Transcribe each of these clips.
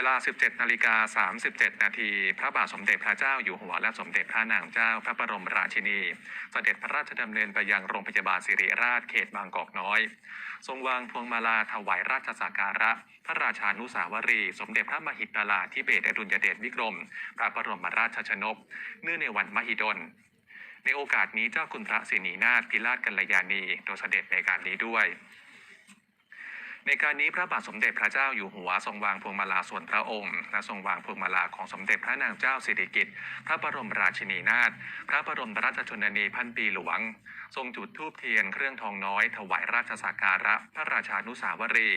วลา 17นาฬิกา37 นาที พระบาทสมเด็จพระเจ้าอยู่หัวและสมเด็จพระนางเจ้าพระบรมราชินี เสด็จพระราชดำเนินไปยังโรงพยาบาลศิริราชเขตบางกอกน้อย ทรงวางพวงมาลาถวายราชสักการะ พระราชานุสาวรี สมเด็จพระมหิดลาธิเบศรอดุลยเดชวิกรม พระบรมราชชนก เนื่องในวันมหิดล ในโอกาสนี้เจ้าคุณพระสินีนาถพิราชกัลยาณีโดยเสด็จในการนี้ด้วย ในการนี้พระบาทสมเด็จพระเจ้าอยู่หัวทรงวางพวงมาลาส่วนพระองค์และทรงวางพวงมาลาของสมเด็จพระนางเจ้าสิริกิติ์พระบรมราชินีนาถพระบรมราชชนนีพันปีหลวง ทรงจุดธูปเทียนเครื่องทองน้อย ถวายราชสักการะพระราชานุสาวรี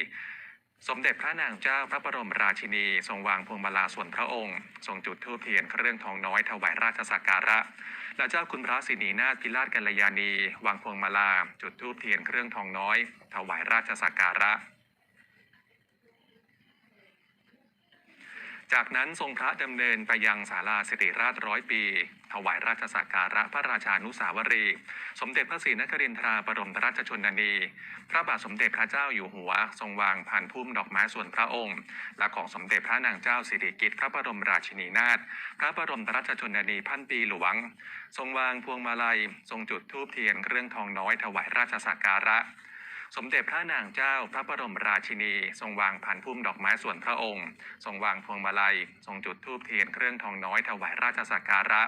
สมเด็จพระนางเจ้าพระบรมราชินี ทรงวางพวงมาลาส่วนพระองค์ ทรงจุดธูปเทียนเครื่องทองน้อยถวายราชสักการะและเจ้าคุณพระสินีนาถพิราชกัลยาณี วางพวงมาลา จุดธูปเทียนเครื่องทองน้อย ถวายราชสักการะ จากนั้นทรงพระดำเนินไปยังศาลาสิริราชร้อยปี ถวายราชสักการะพระราชานุสาวรี สมเด็จพระศรีนครินทราบรมราชชนนี พระบาทสมเด็จพระเจ้าอยู่หัว ทรงวางผ่านพุ่มดอกไม้ส่วนพระองค์ และของสมเด็จพระนางเจ้าสิริกิติ์พระบรมราชินีนาถ พระบรมราชชนนีพันปีหลวง ทรงวางพวงมาลัย ทรงจุดธูปเทียนเครื่องทองน้อยถวายราชสักการะ สมเด็จพระนางเจ้าพระบรมราชินี ทรงวางผ่านพุ่มดอกไม้ส่วนพระองค์ ทรงวางพวงมาลัย ทรงจุดธูปเทียนเครื่องทองน้อยถวายราชสักการะ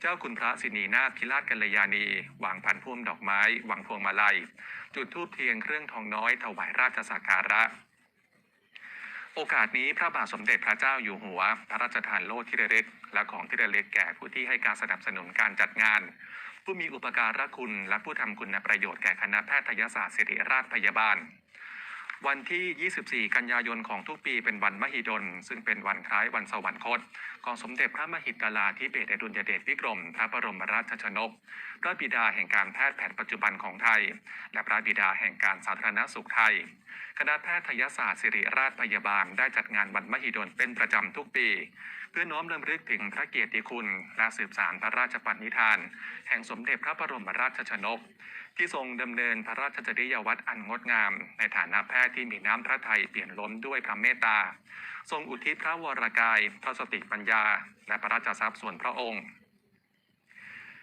เจ้าคุณพระสินีนาถพิราชกัลยาณี วางผ่านพุ่มดอกไม้ วางพวงมาลัย จุดธูปเทียนเครื่องทองน้อยถวายราชสักการะโอกาสนี้พระบาทสมเด็จพระเจ้าอยู่หัว พระราชทานโล่ที่ระลึกและของที่ระลึกแก่ผู้ที่ให้การสนับสนุนการจัดงาน ผู้มีอุปการะคุณและผู้ทำคุณประโยชน์แก่คณะแพทยศาสตร์ศิริราชพยาบาล วันที่ 24 กันยายนของทุกปีเป็นวันมหิดล ซึ่งเป็นวันคล้ายวันสวรรคต ของสมเด็จพระมหิดลาธิเบศรอดุลยเดชวิกรม พระบรมราชชนก พระบิดาแห่งการแพทย์แผนปัจจุบันของไทย และพระบิดาแห่งการสาธารณสุขไทย คณะแพทยศาสตร์ศิริราชพยาบาลได้จัดงานวันมหิดลเป็นประจำทุกปี เพื่อน้อมรำลึกถึงพระเกียรติคุณและสืบสานพระราชปณิธาน แห่งสมเด็จพระบรมราชชนก ที่ทรงดำเนินพระราชจริยวัตรอันงดงาม ในฐานะแพทย์ที่มีน้ำพระทัยเปลี่ยนล้นด้วยพระเมตตา ทรงอุทิศพระวรกาย พระสติปัญญา และพระราชทรัพย์ส่วนพระองค์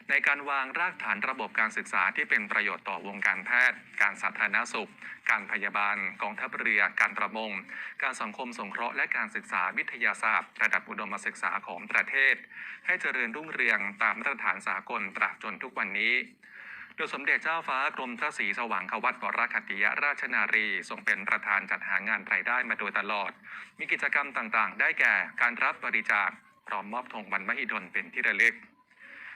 ในการวางรากฐานระบบการศึกษาที่เป็นประโยชน์ต่อวงการแพทย์ การสาธารณสุข การพยาบาล กองทัพเรือ การประมง การสังคมสงเคราะห์และการศึกษาวิทยาศาสตร์ ระดับอุดมศึกษาของประเทศ ให้เจริญรุ่งเรืองตามมาตรฐานสากลตราบจนทุกวันนี้ โดยสมเด็จเจ้าฟ้ากรมพระศรีสว่างควัตวรคัตติยราชนารีทรงเป็นประธานจัดหางานรายได้มาโดยตลอด มีกิจกรรมต่างๆ ได้แก่การรับบริจาคพร้อมมอบธงวันมหิดลเป็นที่ระลึก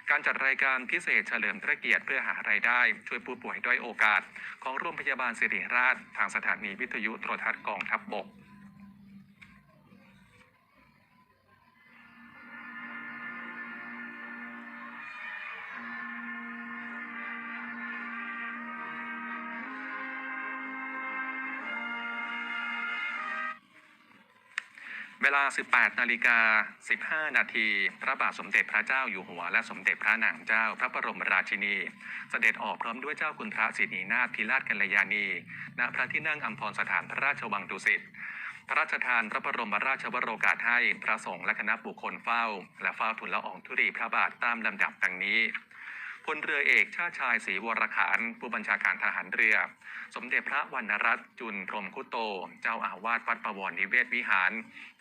การจัดรายการพิเศษเฉลิมพระเกียรติเพื่อหารายได้ ช่วยผู้ป่วยด้อยโอกาส ของโรงพยาบาลสิริราช ทางสถานีวิทยุโทรทัศน์กองทัพบบก เวลา 18 นาฬิกา 15 นาที พระบาทสมเด็จพระเจ้าอยู่หัว และสมเด็จพระนางเจ้าพระบรมราชินี เสด็จออกพร้อมด้วยเจ้าคุณพระสินีนาถพิราชกัลยาณีณพระที่นั่งอัมพรสถานพระราชวังดุสิตพระราชทานพระบรมราชวโรกาสให้พระสงฆ์และคณะบุคคลเฝ้า และเฝ้าทูลละอองธุรีพระบาทตามลำดับดังนี้ พลเรือเอกชาติชายศรีวรขานผู้บัญชาการทหารเรือ สมเด็จพระวรรณรัตน์จุนพรมคุโต เจ้าอาวาสวัดประวรนิเวศวิหาร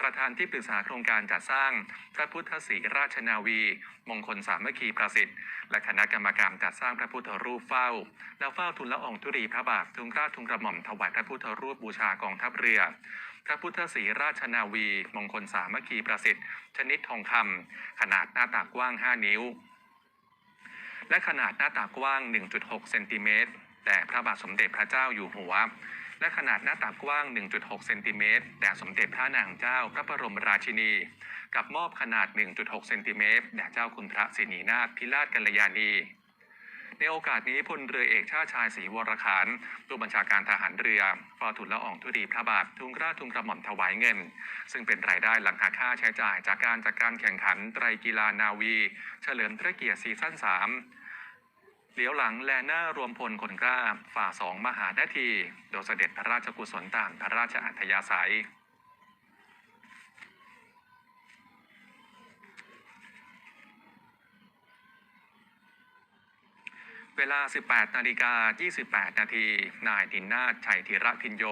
ประธานที่ปรึกษาโครงการจัดสร้าง พระพุทธศรีราชนาวี มงคลสามัคคีประสิทธิ์ และคณะกรรมการจัดสร้างพระพุทธรูปเฝ้า และเฝ้าทูลละอองธุรีพระบาททุนเกล้าทุนกระหม่อมถวายพระพุทธรูปบูชากองทัพเรือพระพุทธศรีราชนาวี มงคลสามัคคีประสิทธิ์ ชนิดทองคำขนาดหน้าตากว้าง 5 นิ้ว และขนาดหน้าตากว้าง 1.6 เซนติเมตรแด่พระบาทสมเด็จพระเจ้าอยู่หัว และขนาดหน้าตากว้าง 1.6 เซนติเมตรแด่สมเด็จพระนางเจ้าพระบรมราชินี กับมอบขนาด 1.6 เซนติเมตรแด่เจ้าคุณพระสินีนาถพิราชกัลยาณีในโอกาสนี้พลเรือเอกชาชายศรีวรขานผู้บัญชาการทหารเรือฟอทุนละอองธุรีพระบาททุงกล้าทุงกระหม่อมถวายเงิน ซึ่งเป็นรายได้หลังหักค่าใช้จ่ายจากการจัดการแข่งขันไตรกีฬานาวี เฉลิมพระเกียรติซีซั่น3 เหลียวหลังแลน่ารวมพลคนกล้า ฝ่าสองมหานาที โดยเสด็จพระราชกุศลต่างพระราชอัธยาศัยเวลา 18 นาฬิกา 28 นาที นายดินนาชัยธีระพินโย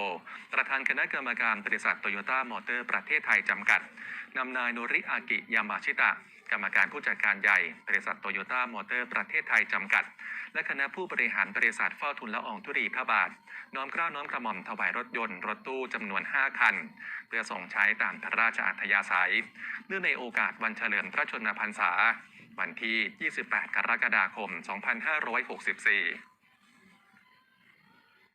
ประธานคณะกรรมการบริษัทโตโยต้ามอเตอร์ประเทศไทยจำกัด นำนายโนริอากิ ยามาชิตะ กรรมการผู้จัดการใหญ่บริษัทโตโยต้ามอเตอร์ประเทศไทยจำกัด และคณะผู้บริหารบริษัทเฝ้าทุนละอองธุรีพระบาท น้อมเกล้าน้อมกระหม่อมถวายรถยนต์ รถตู้จำนวน 5 คัน เพื่อส่งใช้ตามพระราชอัธยาศัย เนื่องในโอกาสวันเฉลิมพระชนมพรรษา วันที่ 28 กรกฎาคม 2564